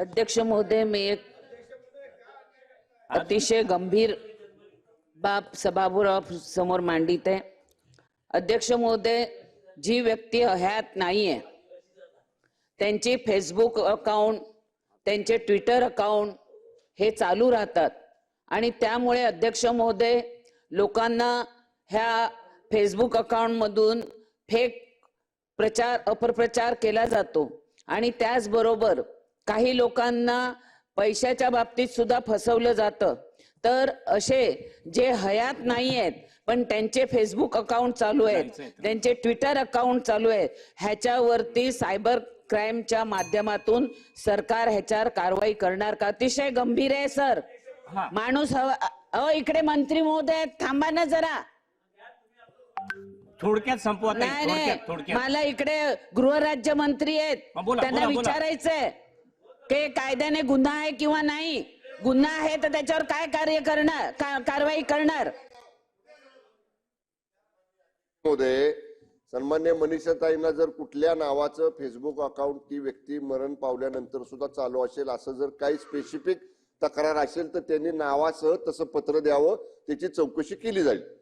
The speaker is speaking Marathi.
अध्यक्ष महोदय मी एक अतिशय गंभीर बाब सभागृह समोर मांडित आहे. अध्यक्ष महोदय जी व्यक्ती हयात नाहीये त्यांची फेसबुक अकाउंट त्यांचे ट्विटर अकाउंट हे चालू राहतात. आणि त्यामुळे अध्यक्ष महोदय लोकांना ह्या फेसबुक अकाउंटमधून फेक प्रचार अपप्रचार केला जातो. आणि त्याचबरोबर काही लोकांना पैशाच्या बाबतीत सुद्धा फसवलं जातं. तर असे जे हयात नाही आहेत पण त्यांचे फेसबुक अकाउंट चालू आहेत त्यांचे ट्विटर अकाउंट चालू आहे ह्याच्यावरती सायबर क्राईमच्या माध्यमातून सरकार ह्याच्यावर कारवाई करणार का? अतिशय गंभीर आहे सर. माणूस हवा इकडे मंत्री महोदय आहेत, थांबा ना जरा. थोडक्यात संपवत नाही मला इकडे गृहराज्य मंत्री आहेत त्यांना. विचारायचंय. की कायद्याने गुन्हा आहे किंवा नाही? गुन्हा आहे तर त्याच्यावर काय कार्य करणार? का- कारवाई करणार? सन्मान्य मनीषाताईंना जर कुठल्या नावाचं फेसबुक अकाउंट ती व्यक्ती मरण पावल्यानंतर सुद्धा चालू असेल असं जर काही स्पेसिफिक तक्रार असेल तर त्यांनी नावासह तसं पत्र द्यावं त्याची चौकशी केली जाईल.